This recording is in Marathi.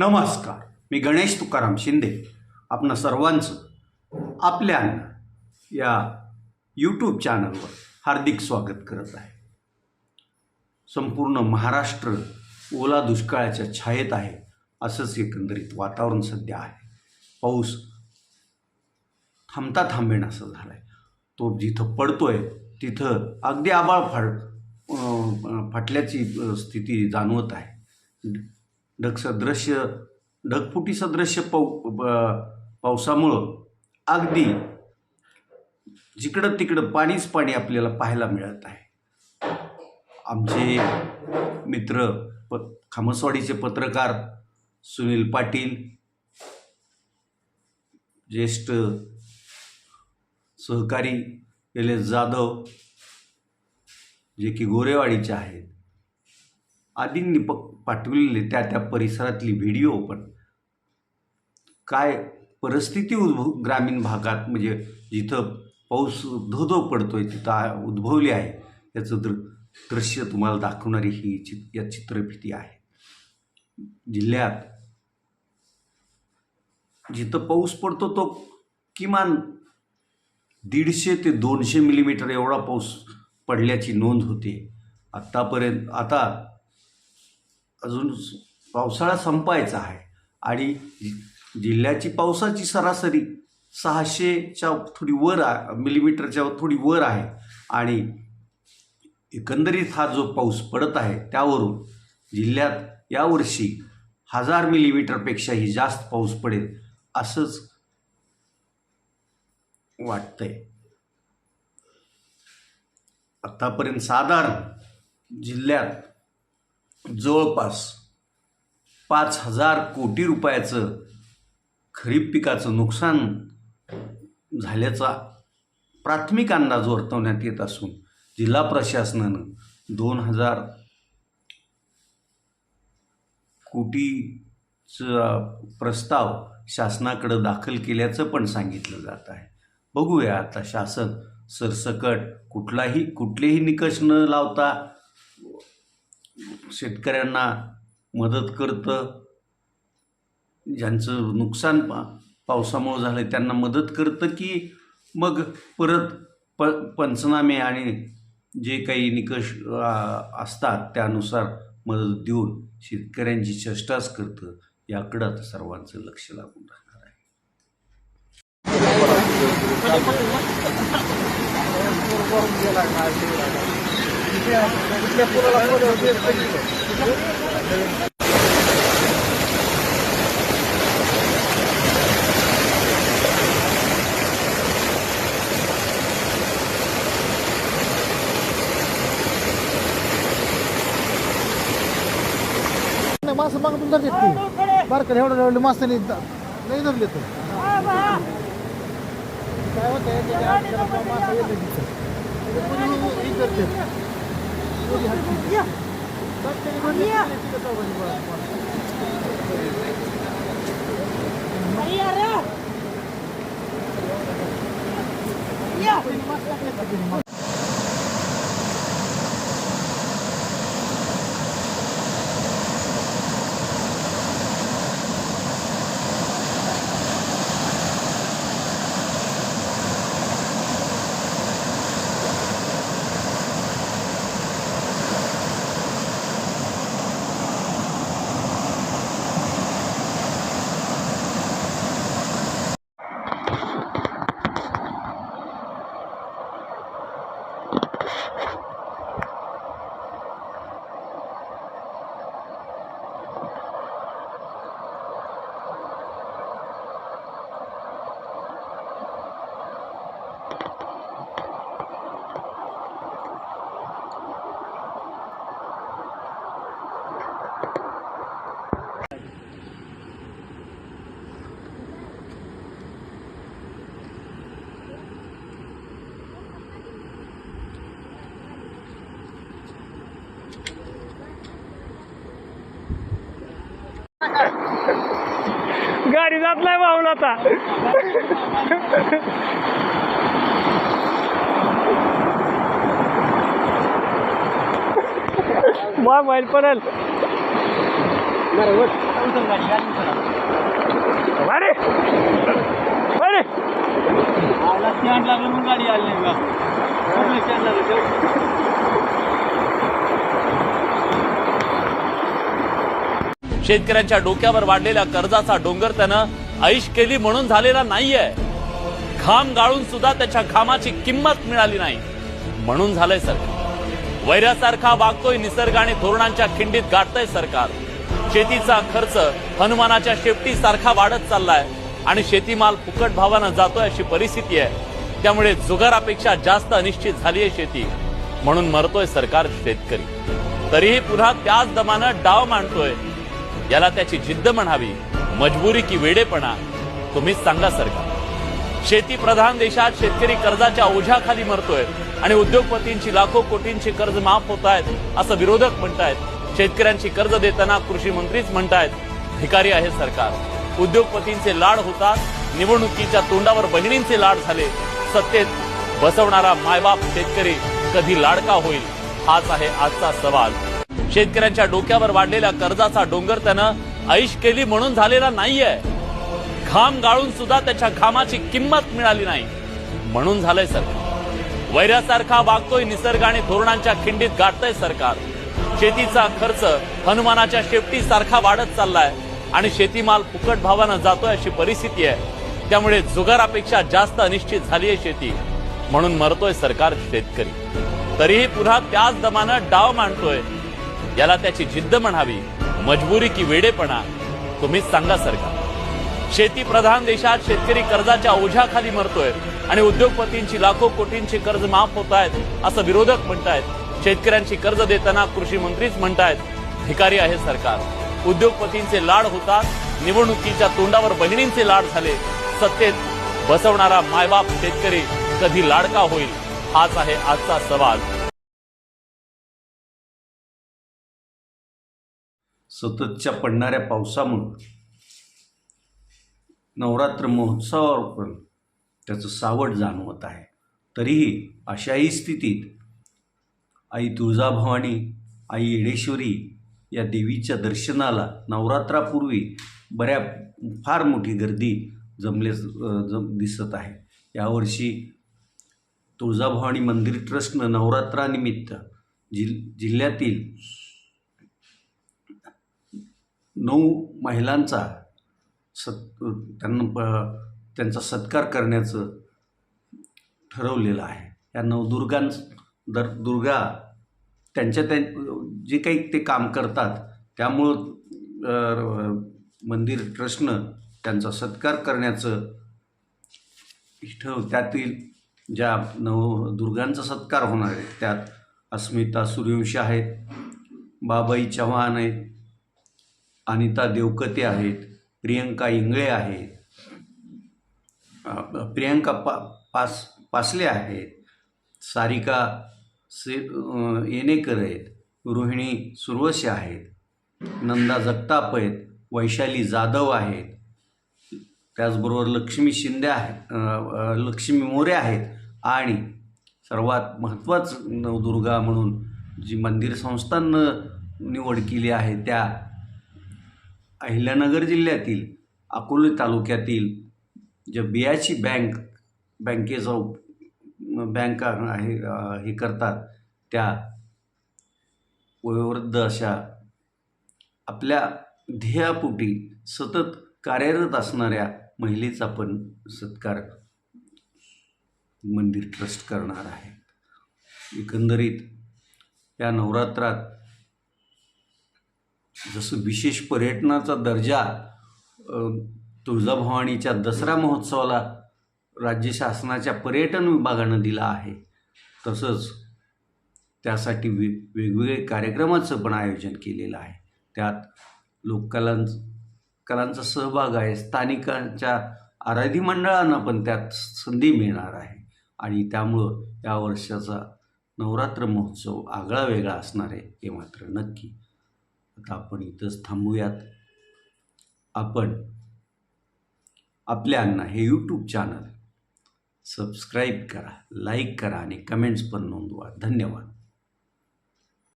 नमस्कार. मी गणेश तुकाराम शिंदे. आपणा सर्वांचं आपल्या या यूट्यूब चॅनलवर हार्दिक स्वागत करत आहे. संपूर्ण महाराष्ट्र ओला दुष्काळाच्या छायेत आहे असंच एकंदरीत वातावरण सध्या आहे. पाऊस थांबता थांबेन असं झालं आहे तो जिथं पडतोय तिथं अगदी आबाळ फाट फाटल्याची स्थिती जाणवत आहे. ढगसदृश्य ढगफुटी सदृश्य पाऊ पावसामुळं अगदी जिकडं तिकडं पाणीच पाणी आपल्याला पाहायला मिळत आहे. आमचे मित्र प खामसवाडीचे पत्रकार सुनील पाटील ज्येष्ठ सहकारी एल एस जाधव जे की गोरेवाडीचे आहेत आदींनी प पाठविलेले त्या त्या परिसरातली व्हिडिओ पण. काय परिस्थिती उद्भव ग्रामीण भागात म्हणजे जिथं पाऊस धोधो पडतोय तिथं उद्भवली आहे याचं दृ दृश्य तुम्हाला दाखवणारी ही चि या चित्रफिती आहे. जिल्ह्यात जिथं पाऊस पडतो तो किमान दीडशे ते दोनशे मिलीमीटर एवढा पाऊस पडल्याची नोंद होते. आत्तापर्यंत आता अजून पावसाळा संपायचा आहे आणि जि- जिल्ह्याची पावसाची सरासरी सहाशेच्या थोडी वर आ मिलीमीटरच्या थोडी वर आहे. आणि एकंदरीत हा जो पाऊस पडत आहे त्यावरून जिल्ह्यात यावर्षी हजार मिलीमीटरपेक्षाही जास्त पाऊस पडेल असंच वाटतंय. आत्तापर्यंत साधारण जिल्ह्यात जवळपास पाच हजार कोटी रुपयाचं खरीप पिकाचं नुकसान झाल्याचा प्राथमिक अंदाज वर्तवण्यात येत असून जिल्हा प्रशासनानं दोन हजार कोटीचा प्रस्ताव शासनाकडं दाखल केल्याचं पण सांगितलं जात आहे. बघूया आता शासन सरसकट कुठलाही कुठलेही निकष न लावता शेतकऱ्यांना मदत करतं. ज्यांचं नुकसान पा पावसामुळं झालं आहे त्यांना मदत करतं की मग परत प पंचनामे आणि जे काही निकष असतात त्यानुसार मदत देऊन शेतकऱ्यांची चेष्टाच करतं. याकडं आता सर्वांचं लक्ष लागून राहणार आहे. नाही मासं मागून धरलेत ती बारकर एवढं एवढे मासे नाही नाही धरले तर काय होतं त्याच्या आजकाल आपला मासा येते तिथं त्याच्या पुढे हे गाडी जात नाही वाहून आता मोबाईल पडेल. बरं, अरे! उचल स्टँड लागलं म्हणून गाडी आली नाही का? स्टँड लागलं? शेतकऱ्यांच्या डोक्यावर वाढलेल्या कर्जाचा डोंगर त्यानं ऐश केली म्हणून झालेला नाहीये. घाम गाळून सुद्धा त्याच्या घामाची किंमत मिळाली नाही. म्हणून झालंय सरकार. वैऱ्यासारखा वागतोय निसर्ग आणि धोरणांच्या खिंडीत गाठतंय सरकार. शेतीचा खर्च हनुमानाच्या शेपटी सारखा वाढत चाललाय आणि शेतीमाल फुकट भावानं जातोय अशी परिस्थिती आहे. त्यामुळे जुगारापेक्षा जास्त अनिश्चित झाली आहे शेती. म्हणून मरतोय सरकार शेतकरी. तरीही पुन्हा त्याच दमानं डाव मांडतोय. याला त्याची जिद्द म्हणावी मजबुरी की वेडेपणा तुम्हीच सांगा सरकार शेती प्रधान देशात शेतकरी कर्जाच्या ओझ्याखाली मरतोय आणि उद्योगपतींची लाखो कोटींची कर्ज माफ होत आहेत असं विरोधक म्हणतायत. शेतकऱ्यांची कर्ज देताना कृषी मंत्रीच म्हणतायत भिकारी आहे सरकार. उद्योगपतींचे लाड होतात निवडणुकीच्या तोंडावर बहिणींचे लाड झाले. सत्तेत बसवणारा मायबाप शेतकरी कधी लाडका होईल हाच आहे आजचा सवाल. शेतकऱ्यांच्या डोक्यावर वाढलेल्या कर्जाचा डोंगर त्यानं ऐश केली म्हणून झालेला नाहीये. घाम गाळून सुद्धा त्याच्या घामाची किंमत मिळाली नाही. म्हणून झालंय सरकार. वैऱ्यासारखा वागतोय निसर्ग आणि धोरणांच्या खिंडीत गाठतंय सरकार. शेतीचा खर्च हनुमानाच्या शेपटी सारखा वाढत चाललाय आणि शेतीमाल फुकट भावानं जातोय अशी परिस्थिती आहे. त्यामुळे जुगारापेक्षा जास्त अनिश्चित झाली आहे शेती. म्हणून मरतोय सरकार शेतकरी. तरीही पुन्हा त्याच दमानं डाव मांडतोय याला त्याची जिद्द म्हणावी मजबुरी की वेडेपणा तुम्हीच सांगा सरकार. शेती प्रधान देशात शेतकरी कर्जाच्या ओझ्याखाली मरतोय आणि उद्योगपतींची लाखो कोटींची कर्ज माफ होत आहेत असं विरोधक म्हणतायत. शेतकऱ्यांची कर्ज देताना कृषी मंत्रीच म्हणतायत भिकारी आहे सरकार. उद्योगपतींचे लाड होतात निवडणुकीच्या तोंडावर बहिणींचे लाड झाले. सत्तेत बसवणारा मायबाप शेतकरी कधी लाडका होईल हाच आहे आजचा सवाल. सततच्या पडणाऱ्या पावसामुळं नवरात्र महोत्सवावर पण त्याचं सावट जाणवत आहे. तरीही अशाही स्थितीत आई तुळजाभवानी आई येडेश्वरी या देवीच्या दर्शनाला नवरात्रापूर्वी बऱ्या फार मोठी गर्दी जमले जम दिसत आहे. यावर्षी तुळजाभवानी मंदिर ट्रस्टनं नवरात्रानिमित्त जिल जिल्ह्यातील नऊ महिलांचा सत् त्यांना प- त्यांचा सत्कार करण्याचं ठरवलेलं आहे. या नवदुर्गां दर दुर्गा त्यांच्या त्या जे काही ते काम करतात त्यामुळं मंदिर ट्रस्टनं त्यांचा सत्कार करण्याचं ठरव त्यातील ज्या नवदुर्गांचा सत्कार होणार आहे त्यात अस्मिता सूर्यवंशी आहेत बाबाई चव्हाण आहेत अनिता देवकते आहेत प्रियंका इंगळे आहेत. प्रियंका पा पास पासले आहेत. सारिका से येणेकर आहेत. रोहिणी सुरवसे आहेत. नंदा जगताप आहेत. वैशाली जाधव आहेत. त्याचबरोबर लक्ष्मी शिंदे आहेत लक्ष्मी मोरे आहेत. आणि सर्वात महत्त्वाचं नवदुर्गा म्हणून जी मंदिर संस्थांनं निवड केली आहे त्या अहिल्यानगर जिल्ह्यातील अकोले तालुक्यातील ज्या बियाची बँक बँकेचा उप- बँक आहे हे करतात त्या वयोवृद्ध अशा आपल्या ध्येयापोटी सतत कार्यरत असणाऱ्या महिलेचा पण सत्कार मंदिर ट्रस्ट करणार आहे एकंदरीत या नवरात्रात जसं विशेष पर्यटनाचा दर्जा तुळजाभवानीच्या दसरा महोत्सवाला राज्य शासनाच्या पर्यटन विभागानं दिला आहे. तसंच त्यासाठी वे वेगवेगळे कार्यक्रमाचं पण आयोजन केलेलं आहे. त्यात लोककलां कलांचा सहभाग आहे. स्थानिकांच्या आराधी मंडळांना पण त्यात संधी मिळणार आहे. आणि त्यामुळं या वर्षाचा नवरात्र महोत्सव आगळा वेगळा असणार आहे हे मात्र नक्की. आता आपण इथंच थांबूयात. आपण आपल्या अण्णा हे यूट्यूब चॅनल सबस्क्राईब करा लाईक करा आणि कमेंट्स पण नोंदवा. धन्यवाद.